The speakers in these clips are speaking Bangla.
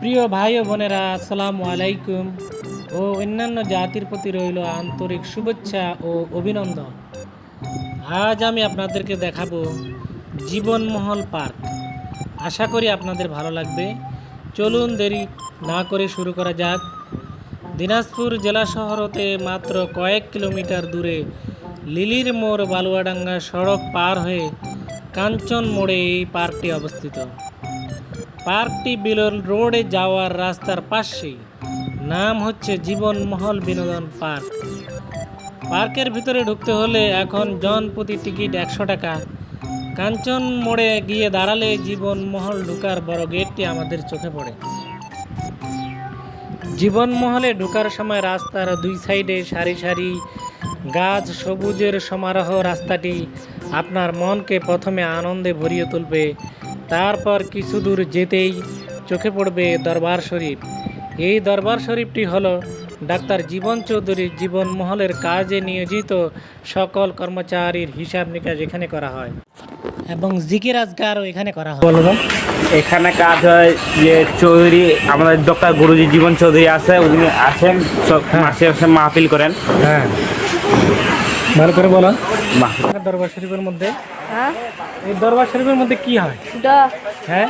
প্রিয় ভাই বোনেরা, আসসালামু আলাইকুম। ও অন্যান্য জাতির প্রতি রইল আন্তরিক শুভেচ্ছা ও অভিনন্দন। আজ আমি আপনাদেরকে দেখাবো জীবনমহল পার্ক। আশা করি আপনাদের ভালো লাগবে। চলুন দেরি না করে শুরু করা যাক। দিনাজপুর জেলা শহর হতে মাত্র কয়েক কিলোমিটার দূরে লিলির মোড় বালুয়াডাঙ্গা সড়ক পার হয়ে কাঞ্চন মোড়ে এই পার্কটি অবস্থিত। পার্কটি বিলন রোডে যাওয়ার রাস্তার পাশেই নাম হচ্ছে জীবনমহল বিনোদন পার্ক। পার্কের ভিতরে ঢুকতে হলে এখন জন প্রতি টিকিট একশো টাকা। কাঞ্চন মোড়ে গিয়ে দাঁড়ালে জীবনমহল ঢুকার বড় গেটটি আমাদের চোখে পড়ে। জীবনমহলে ঢুকার সময় রাস্তার দুই সাইডে সারি সারি গাছ সবুজের সমারোহ রাস্তাটি আপনার মনকে প্রথমে আনন্দে ভরিয়ে তুলবে। তারপর কিছু দূর যেতেই চোখে পড়বে দরবার শরীফ। এই দরবার শরীফটি হলো ডাক্তার জীবন চৌধুরীর জীবনমহলের কাজে নিয়োজিত সকল কর্মচারীর হিসাব নিকাশ এখানে করা হয় এবং জিকির আজগারও এখানে করা হয়। বলব এখানে কাজ হয় যে চৌধুরী আমাদের ডক্টর গুরুজি জীবন চৌধুরী আছে উনি আসেন সব মাসে মাসে মাহফিল করেন। হ্যাঁ। ভালো করে বলো। দরবার শরীফের মধ্যে। হ্যাঁ? এই দরবার শরীফের মধ্যে কি হয়? হ্যাঁ?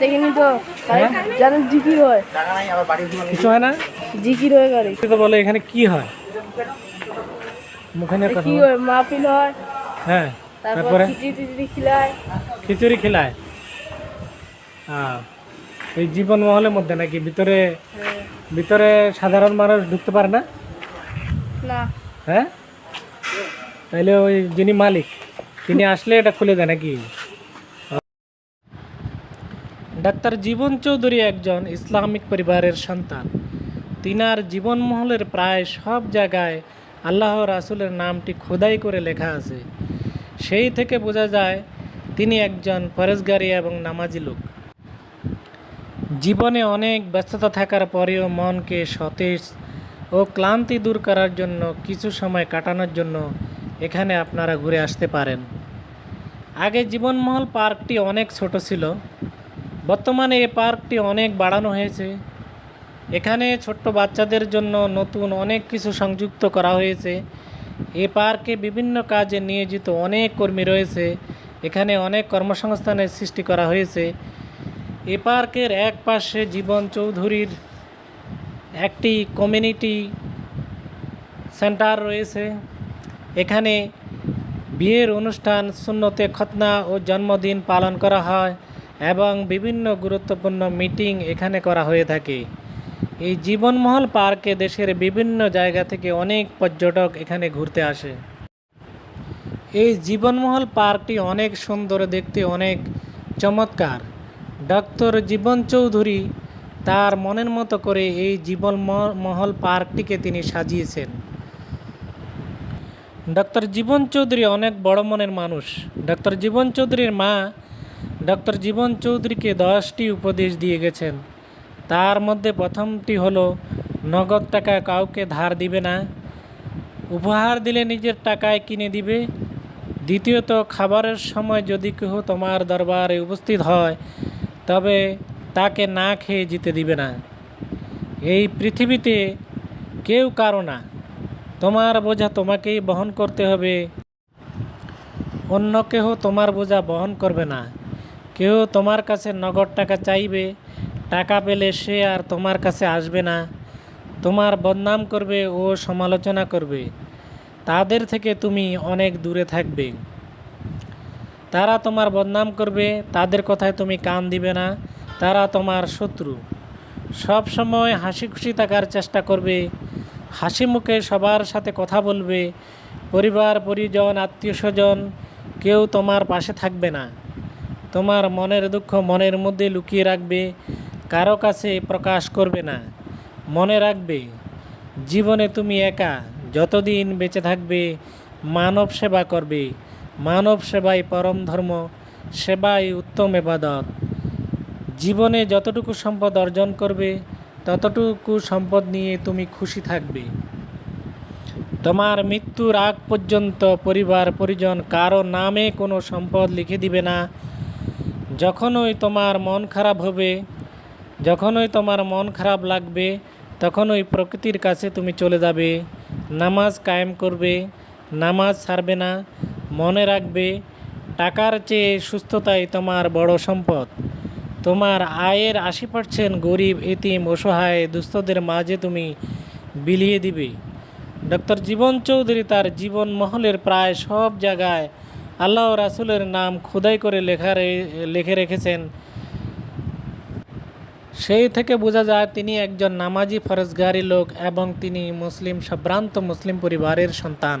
দেখিনি তো। হ্যাঁ? জিকির হয়। কিছু হয় না? জিকির হয়ে গেলে। তো বলো এখানে কি হয়? মুখে কি হয়? মাহফিল হয়। হ্যাঁ তারপরে খিচড়ি খিলায়। খিচুড়ি খেলায়। হ্যাঁ এই জীবন মহলের মধ্যে নাকি ভিতরে। ভিতরে সাধারণ মানুষ ঢুকতে পারে না? না। হ্যাঁ? তাইলে ওই যিনি মালিক, তিনি আসলে এটা খুলে দেয় নাকি? ডাক্তার জীবন চৌধুরী একজন ইসলামিক পরিবারের সন্তান। তিনার জীবনমহলের প্রায় সব জায়গায় আল্লাহ রাসুলের নামটি খোদাই করে লেখা আছে। সেই থেকে বোঝা যায়, তিনি একজন পরেশগারী এবং নামাজি লোক। জীবনে অনেক ব্যস্ততা থাকার পরেও মনকে সতেজ ও ক্লান্তি দূর করার জন্য কিছু সময় কাটানোর জন্য এখানে আপনারা ঘুরে আসতে পারেন। আগে জীবনমহল পার্কটি অনেক ছোট ছিল। বর্তমানে এই পার্কটি অনেক বাড়ানো হয়েছে। এখানে ছোট্ট বাচ্চাদের জন্য নতুন অনেক কিছু সংযুক্ত করা হয়েছে। এই পার্কে বিভিন্ন কাজে নিয়োজিত অনেক কর্মী রয়েছে। এখানে অনেক কর্মসংস্থানের সৃষ্টি করা হয়েছে। এ পার্কের এক পাশে জীবন চৌধুরীর একটি কমিউনিটি সেন্টার রয়েছে। এখানে বিয়ের অনুষ্ঠান শূন্যতে খতনা ও জন্মদিন পালন করা হয় এবং বিভিন্ন গুরুত্বপূর্ণ মিটিং এখানে করা হয়ে থাকে। এই জীবনমহল পার্কে দেশের বিভিন্ন জায়গা থেকে অনেক পর্যটক এখানে ঘুরতে আসে। এই জীবনমহল পার্কটি অনেক সুন্দর, দেখতে অনেক চমৎকার। ডক্টর জীবন চৌধুরী তার মনের মতো করে এই জীবন মহল পার্কটিকে তিনি সাজিয়েছেন। ডক্টর জীবন চৌধুরী অনেক বড় মনের মানুষ। ডক্টর জীবন চৌধুরীর মা ডক্টর জীবন চৌধুরীকে দশটি উপদেশ দিয়ে গেছেন। তার মধ্যে প্রথমটি হলো, নগদ টাকা কাউকে ধার দিবে না, উপহার দিলে নিজের টাকায় কিনে দিবে। দ্বিতীয়ত, খাবারের সময় যদি কেউ তোমার দরবারে উপস্থিত হয়, তবে তাকে না খেয়ে যেতে দিবে না। এই পৃথিবীতে কেউ কারও না। তোমার বোঝা তোমাকেই বহন করতে হবে। অন্য কেহ তোমার বোঝা বহন করবে না। কেউ তোমার কাছে নগদ টাকা চাইবে, টাকা পেলে সে আর তোমার কাছে আসবে না। তোমার বদনাম করবে ও সমালোচনা করবে। তাদের থেকে তুমি অনেক দূরে থাকবে। তারা তোমার বদনাম করবে, তাদের কথায় তুমি কান দিবে না। তারা তোমার শত্রু। সব সময় হাসি খুশি থাকার চেষ্টা করবে। হাসি মুখে সবার সাথে কথা বলবে, পরিবার, পরিজন, আত্মীয় স্বজন, কেউ তোমার পাশে থাকবে না। তোমার মনের দুঃখ মনের মধ্যে লুকিয়ে রাখবে, কারও কাছে প্রকাশ করবে না। মনে রাখবে, জীবনে তুমি একা, যতদিন বেঁচে থাকবে, মানব সেবা করবে। মানব সেবাই পরম ধর্ম, সেবাই উত্তম এবাদত। জীবনে যতটুকু সম্পদ অর্জন করবে ততটুকু সম্পদ নিয়ে তুমি খুশি থাকবে। তোমার মৃত্যুর আগ পর্যন্ত পরিবার, পরিজন কারও নামে কোনো সম্পদ লিখে দিবে না। যখনই তোমার মন খারাপ হবে, যখনই তোমার মন খারাপ লাগবে তখন ওই প্রকৃতির কাছে তুমি চলে যাবে। নামাজ কায়েম করবে, নামাজ ছাড়বে না, মনে রাখবে, টাকার চেয়ে সুস্থতাই তোমার বড় সম্পদ। তোমার আয়ের আশি পার্সেন্ট গরিব, এতিম, অসহায় দুস্থদের মাঝে তুমি বিলিয়ে দিবে। ডক্টর জীবন চৌধুরী তার জীবন মহলের প্রায় সব জায়গায় আল্লাহ রাসুলের নাম খোদাই করে লেখা লিখে রেখেছেন। সেই থেকে বোঝা যায় তিনি একজন নামাজি ফরজগারি লোক এবং তিনি মুসলিম সম্ভ্রান্ত মুসলিম পরিবারের সন্তান।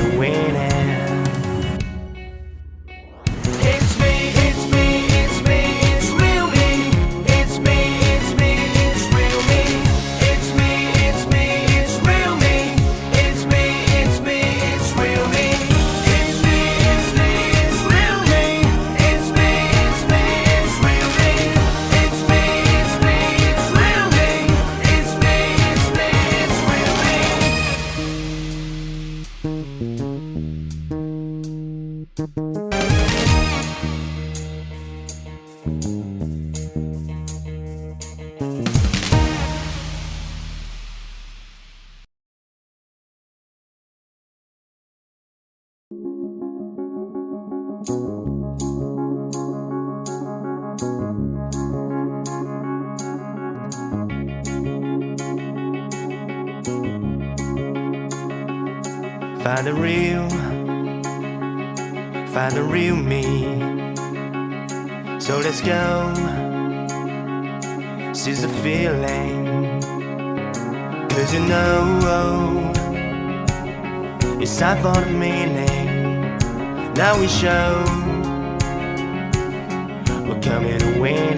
Find the real, find the real me. So let's go, seize the feeling. Cause you know, it's time for the meaning. Now we show, we're coming to win.